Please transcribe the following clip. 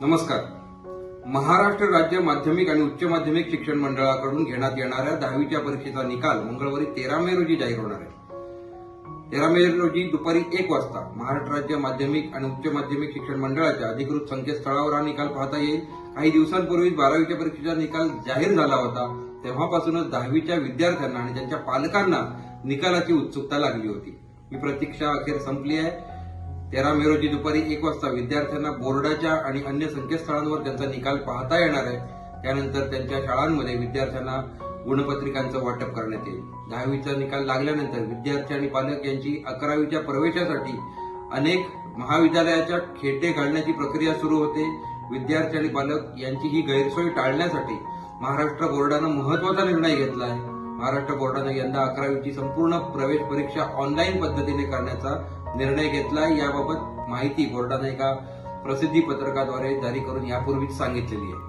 नमस्कार. महाराष्ट्र राज्य माध्यमिक आणि उच्च माध्यमिक शिक्षण मंडळाकडून घेण्यात येणाऱ्या दहावीच्या परीक्षेचा निकाल मंगळवारी तेरा मे रोजी जाहीर होणार आहे. तेरा मे रोजी दुपारी एक वाजता महाराष्ट्र राज्य माध्यमिक आणि उच्च माध्यमिक शिक्षण मंडळाच्या अधिकृत संकेतस्थळावर हा निकाल पाहता येईल. काही दिवसांपूर्वी बारावीच्या परीक्षेचा निकाल जाहीर झाला होता. तेव्हापासूनच दहावीच्या विद्यार्थ्यांना आणि त्यांच्या पालकांना निकालाची उत्सुकता लागली होती. ही प्रतीक्षा अखेर संपली आहे. तेरा मे रोजी दुपारी एक वाजता विद्यार्थ्यांना बोर्डाच्या आणि अन्य संकेतस्थळांवर त्यांचा निकाल पाहता येणार आहे. त्यानंतर त्यांच्या शाळांमध्ये विद्यार्थ्यांना गुणपत्रिकांचं वाटप करण्यात येईल. दहावीचा निकाल लागल्यानंतर विद्यार्थी आणि पालक यांची अकरावीच्या प्रवेशासाठी अनेक महाविद्यालयाच्या खेटे घालण्याची प्रक्रिया सुरू होते. विद्यार्थी आणि पालक यांची ही गैरसोय टाळण्यासाठी महाराष्ट्र बोर्डानं महत्त्वाचा निर्णय घेतला आहे. महाराष्ट्र बोर्डानं यंदा अकरावीची संपूर्ण प्रवेश परीक्षा ऑनलाईन पद्धतीने करण्याचा निर्णय घेतला याबाबत माहिती बोर्डाने एका प्रसिद्धी पत्रकाद्वारे जारी करून यापूर्वीच सांगितलेली आहे.